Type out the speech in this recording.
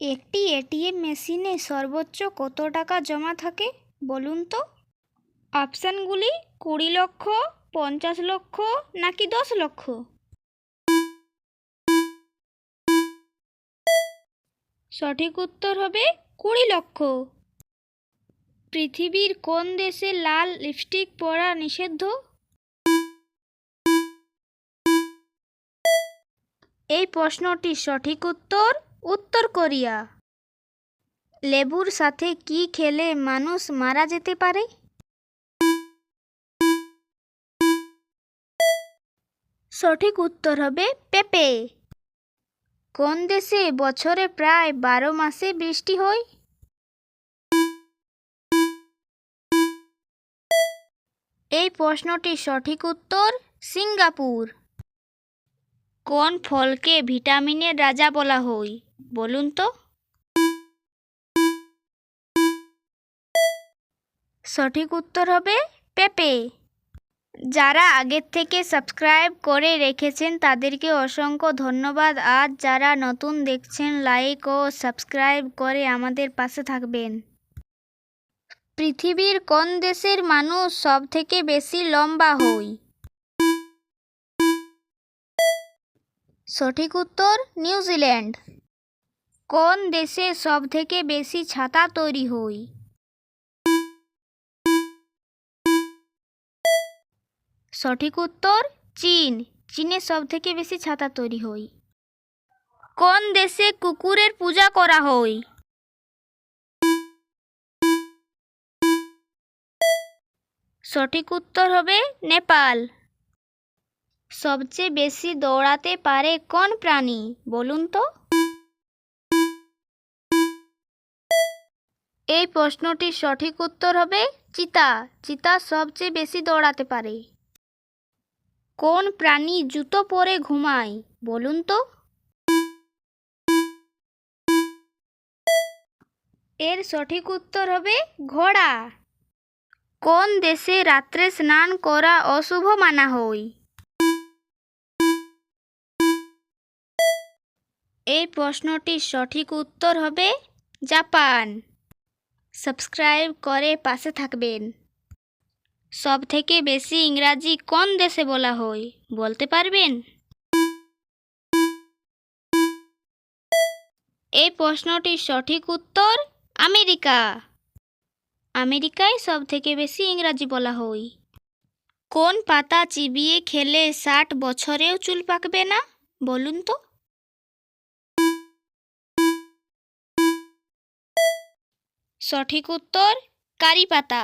একটি এটিএম মেশিনে সর্বোচ্চ কত টাকা জমা থাকে, বলুন তো? অপশানগুলি কুড়ি লক্ষ, পঞ্চাশ লক্ষ, নাকি দশ লক্ষ? সঠিক উত্তর হবে কুড়ি লক্ষ। পৃথিবীর কোন দেশে লাল লিপস্টিক পরা নিষিদ্ধ? এই প্রশ্নটির সঠিক উত্তর উত্তর কোরিয়া। লেবুর সাথে কি খেলে মানুষ মারা যেতে পারে? সঠিক উত্তর হবে পেঁপে। কোন দেশে বছরে প্রায় বারো মাসে বৃষ্টি হয়? এই প্রশ্নটির সঠিক উত্তর সিঙ্গাপুর। কোন ফলকে ভিটামিনের রাজা বলা হয়? বলুন তো। সঠিক উত্তর হবে পেঁপে। যারা আগের থেকে সাবস্ক্রাইব করে রেখেছেন, তাদেরকে অসংখ্য ধন্যবাদ। আর যারা নতুন দেখছেন, লাইক ও সাবস্ক্রাইব করে আমাদের পাশে থাকবেন। পৃথিবীর কোন দেশের মানুষ সব থেকে বেশি লম্বা হই? সঠিক উত্তর নিউজিল্যান্ড। কোন দেশে সব থেকে বেশি ছাতা তৈরি হয়? সঠিক উত্তর, চীন। চীনে সব থেকে বেশি ছাতা তৈরি হয়। কোন দেশে কুকুরের পূজা করা হয়? সঠিক উত্তর হবে নেপাল। সবচেয়ে বেশি দৌড়াতে পারে কোন প্রাণী? বলুন তো। এই প্রশ্নটির সঠিক উত্তর হবে চিতা। চিতা সবচেয়ে বেশি দৌড়াতে পারে। কোন প্রাণী জুতো পরে ঘুমায়, বলুন তো? এর সঠিক উত্তর হবে ঘোড়া। কোন দেশে রাত্রে স্নান করা অশুভ মানা হয়? এই প্রশ্নটির সঠিক উত্তর হবে জাপান। সাবস্ক্রাইব করে পাশে থাকবেন। সব থেকে বেশি ইংরাজি কোন দেশে বলা হয়, বলতে পারবেন? এই প্রশ্নটির সঠিক উত্তর আমেরিকা। আমেরিকায় সব থেকে বেশি ইংরাজি বলা হয়। কোন পাতা চিবিয়ে খেলে ষাট বছরেও চুল পাকবে না? বলুন তো। সঠিক উত্তর কারি পাতা